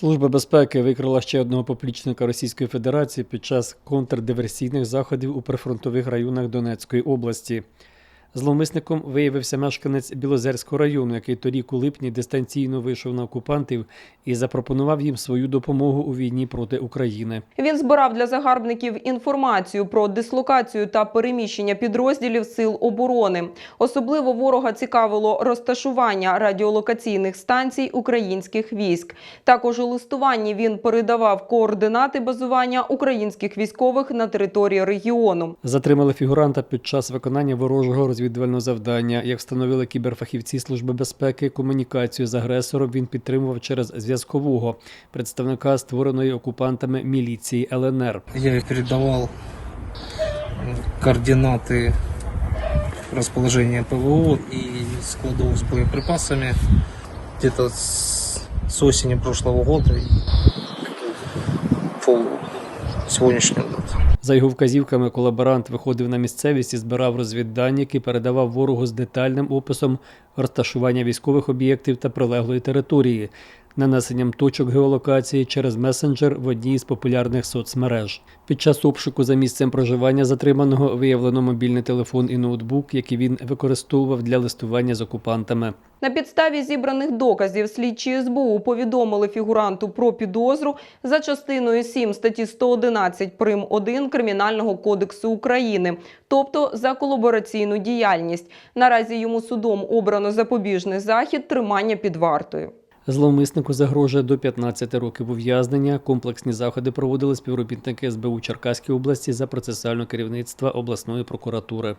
Служба безпеки викрила ще одного поплічника Російської Федерації під час контрдиверсійних заходів у прифронтових районах Донецької області. Зловмисником виявився мешканець Білозерського району, який торік у липні дистанційно вийшов на окупантів і запропонував їм свою допомогу у війні проти України. Він збирав для загарбників інформацію про дислокацію та переміщення підрозділів сил оборони. Особливо ворога цікавило розташування радіолокаційних станцій українських військ. Також у листуванні він передавав координати базування українських військових на території регіону. Затримали фігуранта під час виконання ворожого розвідувального завдання. Як встановили кіберфахівці Служби безпеки, комунікацію з агресором він підтримував через зв'язкового представника створеної окупантами міліції ЛНР. Я м, координаты расположения ПВО и складов с боеприпасами где-то с, осени прошлого года по сегодняшнюю дату. За його вказівками, колаборант виходив на місцевість і збирав розвіддані, які передавав ворогу з детальним описом розташування військових об'єктів та прилеглої території, нанесенням точок геолокації через месенджер в одній з популярних соцмереж. Під час обшуку за місцем проживання затриманого виявлено мобільний телефон і ноутбук, які він використовував для листування з окупантами. На підставі зібраних доказів слідчі СБУ повідомили фігуранту про підозру за частиною 7 статті 111 прим. 1 Кримінального кодексу України, тобто за колабораційну діяльність. Наразі йому судом обрано запобіжний захід тримання під вартою. Зловмиснику загрожує до 15 років ув'язнення. Комплексні заходи проводили співробітники СБУ Черкаської області за процесуального керівництва обласної прокуратури.